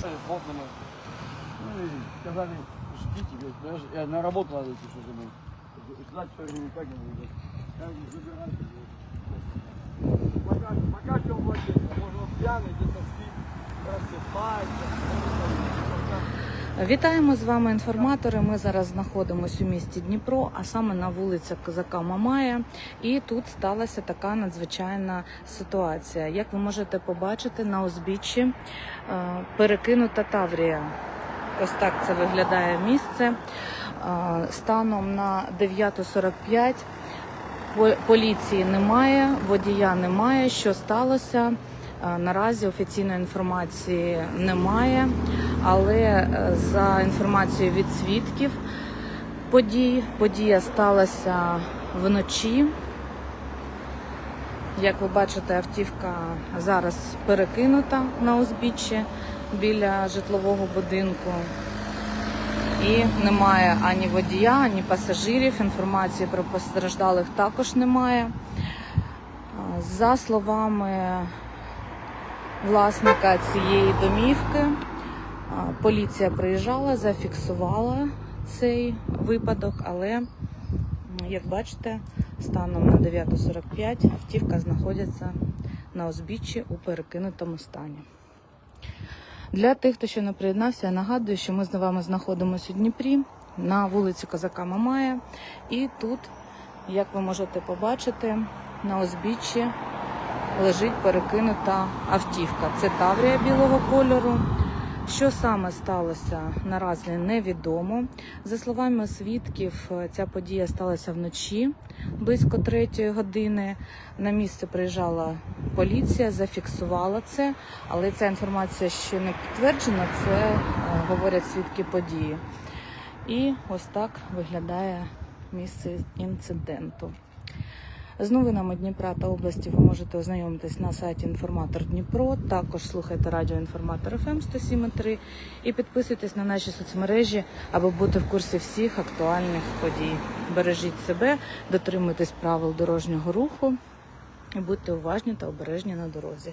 Хлопнули. Ну сказали, ждите, я на работу надо. Ждать все время никак не буду. Я не забирайте. Пока, пока он владеет, может он пьяный, где-то спит, Вітаємо з вами інформатори. Ми зараз знаходимося у місті Дніпро, а саме на вулиці Козака Мамая. І тут сталася така надзвичайна ситуація. Як ви можете побачити, на узбіччі е, перекинута Таврія. Ось так це виглядає місце. Е, Станом на 9.45 по- поліції немає, водія немає. Що сталося? Е, Наразі офіційної інформації немає, але е, за інформацією від свідків подій, подія сталася вночі. Як ви бачите, автівка зараз перекинута на узбіччі біля житлового будинку. І немає ані водія, ані пасажирів. Інформації про постраждалих також немає. За словами власника цієї домівки, поліція приїжджала, зафіксувала цей випадок, але, як бачите, станом на 9.45 автівка знаходиться на узбіччі у перекинутому стані. Для тих, хто ще не приєднався, я нагадую, що ми з вами знаходимося у Дніпрі на вулиці Козака Мамая. І тут, як ви можете побачити, на узбіччі лежить перекинута автівка. Це Таврія білого кольору. Що саме сталося наразі невідомо. За словами свідків, ця подія сталася вночі близько третьої години. На місце приїжджала поліція, зафіксувала це, але ця інформація ще не підтверджена. Це е, говорять свідки події. І ось так виглядає місце інциденту. З новинами Дніпра та області ви можете ознайомитись на сайті Інформатор Дніпро. Також слухайте радіо Інформатор ФМ 107.3 і підписуйтесь на наші соцмережі, аби бути в курсі всіх актуальних подій. Бережіть себе, дотримуйтесь правил дорожнього руху і будьте уважні та обережні на дорозі.